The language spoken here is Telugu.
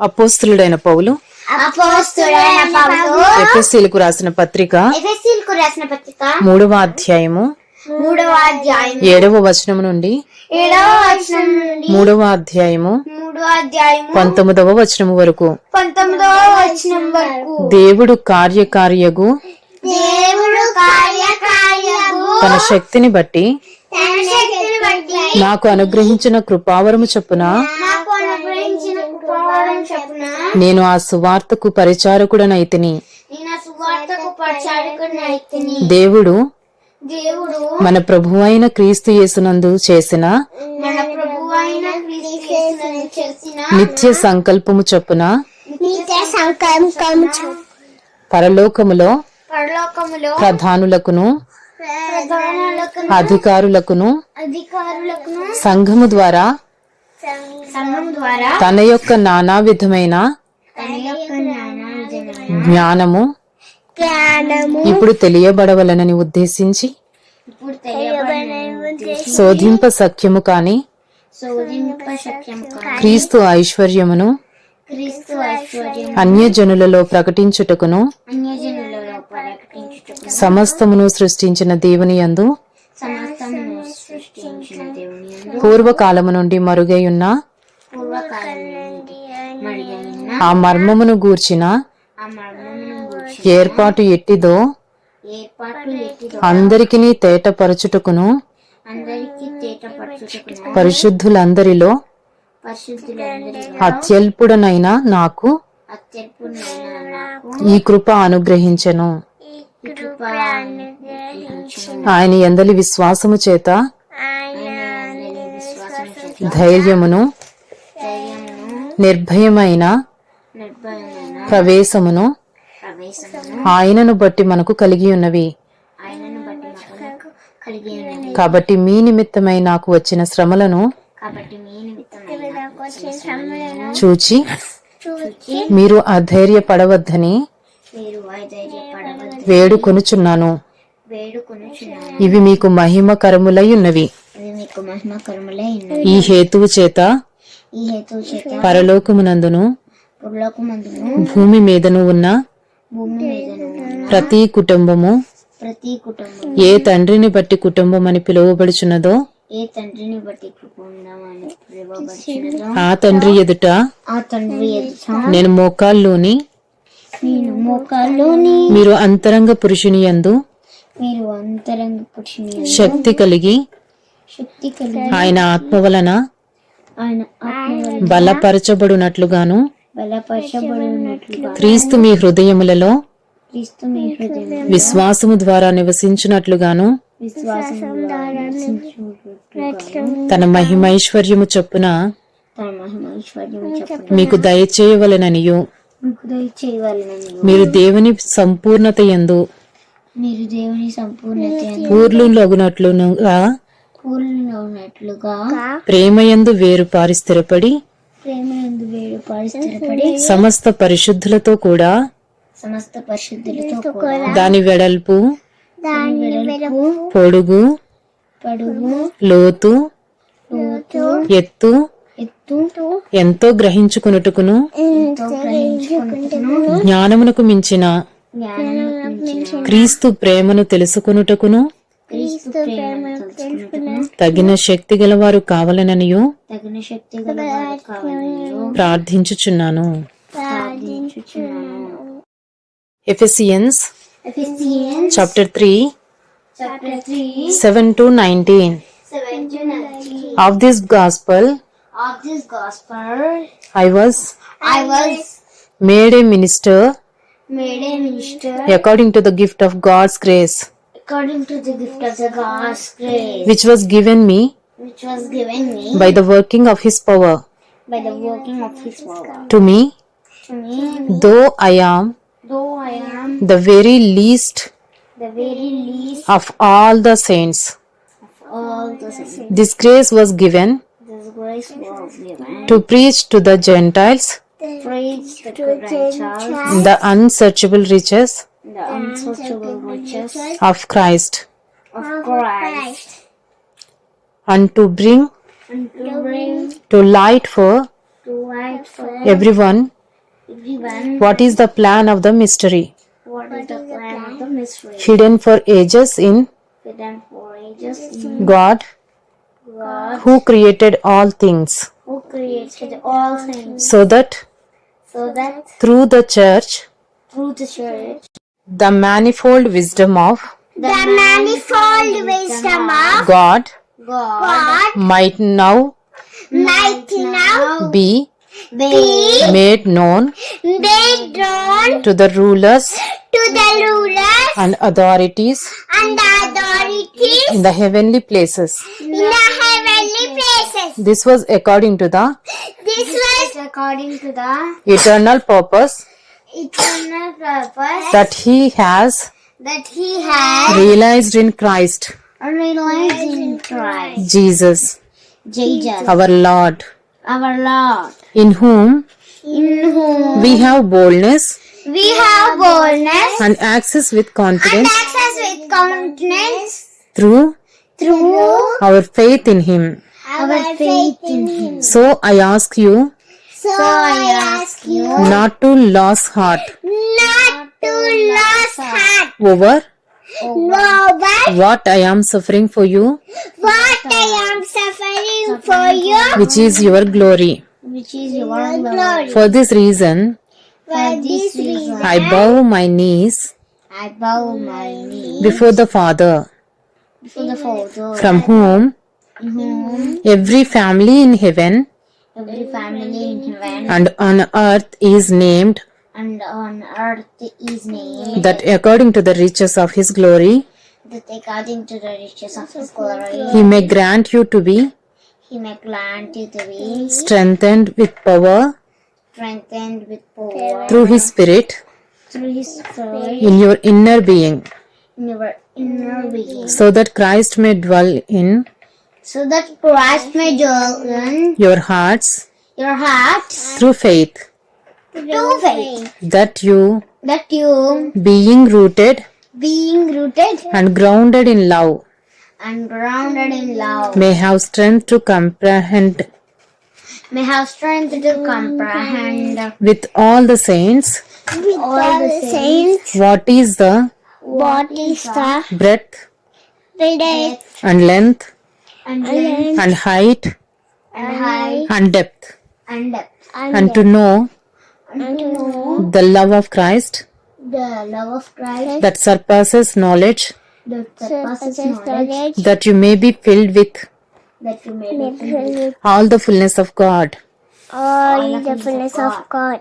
అపోస్తులుడైన పౌలు ఎఫ్ఎస్సీలకు రాసిన పత్రిక రాసిన పత్రిక మూడవ అధ్యాయము మూడవ అధ్యాయం ఏడవ వచనము నుండి ఏడవ వచనం నుండి మూడవ అధ్యాయము మూడవ పంతొమ్మిదవ వచనము వరకు. పంతొమ్మిదవ వచనం వరకు. దేవుడు కార్యకార్యగు దేవుడు తన శక్తిని బట్టి తన శక్తిని బట్టి నాకు అనుగ్రహించిన కృపావరము చొప్పున నాకు అనుగ్రహించిన కృపావరం చెప్పున నేను ఆ సువార్తకు పరిచారకుడనైతిని. దేవుడు దేవుడు మన ప్రభువైన క్రీస్తు యేసునందు చేసిన మన ప్రభువైన క్రీస్తు యేసునందు చేసిన నిత్య సంకల్పము చొప్పున పరలోకములో ప్రధానులకును ప్రధానులకు అధికారులకును సంఘము ద్వారా సంఘం ద్వారా తన యొక్క నానా విధమైన తన యొక్క నానా విధమైన జ్ఞానము. ఇప్పుడు తెలియబడవలనని ఉద్దేశించి శోధింప సఖ్యము కాని క్రీస్తు ఐశ్వర్యమును అన్యజనులలో ప్రకటించుటకును సమస్తమును సృష్టించిన దేవుని యందు పూర్వకాలము నుండి మరుగై ఉన్న పూర్వకాలం నుండి మడిగిన ఆ మర్మమును గూర్చిన ఏర్పాటు ఎట్టిదో అందరికీ తేటపరచుటకును. పరిశుద్ధులందరిలో పరిశుద్ధులందరిలో అత్యల్పుడనైన నాకు ఈ కృప అనుగ్రహించెను. ఆయన ఎందలి విశ్వాసము చేత ధైర్యమును నిర్భయమైన ప్రవేశమును ఆయనను బట్టి మనకు కలిగి ఉన్నవి. కాబట్టి మీ నిమిత్తమై నాకు వచ్చిన శ్రమలను కాబట్టి మీ నిమిత్తమైన నాకు వచ్చిన శ్రమలను చూచి మీరు అధైర్యపడవద్దని మీరు వైధైర్యపడవద్దు వేడుకొనుచున్నాను. ఇవి మీకు మహిమకరములై ఉన్నవి. ఈ హేతువు చేత పరలోకమునందును భూమి మీదను ఉన్న ప్రతి కుటుంబము ప్రతి కుటుంబం ఏ తండ్రిని బట్టి కుటుంబం అని పిలువబడుచున్నదో ఏ తండ్రిని బట్టి ఆ తండ్రి ఎదుట ఆ తండ్రి ఎదుట నేను మోకాల్లోని నేను మోకాల్లోని మీరు అంతరంగ పురుషుని యందు మీరు అంతరంగ పురుషుని శక్తి కలిగి శక్తి కలిగి ఆయన ఆత్మ వలన ఆయన బలపరచబడునట్లుగాను బలపరచబడినట్లుగా క్రీస్తు మీ హృదయములలో క్రీస్తు మీ హృదయం విశ్వాసము ద్వారా నివసించునట్లుగాను తన మహిమైశ్వర్యము చొప్పున మీకు దయచేయవలెననియు. మీరు దేవుని సంపూర్ణత యందు మీరు దేవుని సంపూర్ణత పూర్లులగునట్లుగా పూర్ణంలో ఉన్నట్లుగా ప్రేమయందు వేరు పారి సమస్త పరిశుద్ధులతో కూడా సమస్త పరిశుద్ధులతో దాని వెడల్పు పొడుగు పడుగు లోతు ఎత్తు ఎత్తు ఎంతో గ్రహించుకున్నట్టుకును జ్ఞానమునకు మించిన క్రీస్తు ప్రేమను తెలుసుకున్నట్టును తగిన శక్తి గలవారు కావాలననియు తగిన శక్తి గల వారు కావాలని ప్రార్థించుచున్నాను. ప్రార్థించుచున్నాను. Ephesians Ephesians chapter three chapter 3 seven to nineteen. 7 to 19 of this gospel I was I was made a minister made a minister according to the gift of God's grace according to the gift of the God's grace, which was given me which was given me by the working of His power. by the working of His power. To me, To me, though I am though I am the very least the very least of all the saints, of all the saints, this grace was given this grace was given to preach to the Gentiles preach the Gentiles, the unsearchable riches the unsearchable riches of Christ, of Christ, and to bring and to, bring to light for, to light for everyone, everyone what is the plan of the mystery. What is the plan of the mystery? Hidden for ages in, hidden for ages in God, God, who created all things. Who created all things. So that, so that through the church, through the church, the manifold wisdom of the manifold wisdom of God God might now might now be be made known made known to the rulers to the rulers and authorities and the authorities in the heavenly places. in the heavenly places. This was according to the This was according to the eternal purpose eternal purpose that He has that He has realized in Christ. Realized in Christ. Jesus, Jesus, our Lord, our Lord, in whom in whom we have boldness we have boldness and access with and confidence access with confidence through through our faith in Him. our faith in Him. So I ask you So I ask you. Not to lose heart. Not to lose heart. Over. Over. What I am suffering for you, what I am suffering for you, which is your glory. which is your glory. For this reason, For this reason, I bow my knees I bow my knee before the Father, before the Father, from whom? Whom? Every family in heaven every family in heaven and on earth is named, and on earth is named, that according to the riches of His glory, that according to the riches of His glory, He may grant you to be He may grant you to be strengthened with power strengthened with power through His Spirit through His Spirit in your inner being, in your inner being, so that Christ may dwell in so that Christ may dwell in your hearts your hearts through faith, through faith, that you, that you, being rooted being rooted and grounded in love, and grounded in love, may have strength to comprehend. May have strength to comprehend. With all the saints. With all the saints. what is the what is the breadth breadth and length and length. and height. And height. and depth, and depth, and to know and to know the love of Christ. the love of Christ. That surpasses knowledge, that surpasses knowledge, that you may be filled with that you may be filled with all the fullness of God. all the fullness of God.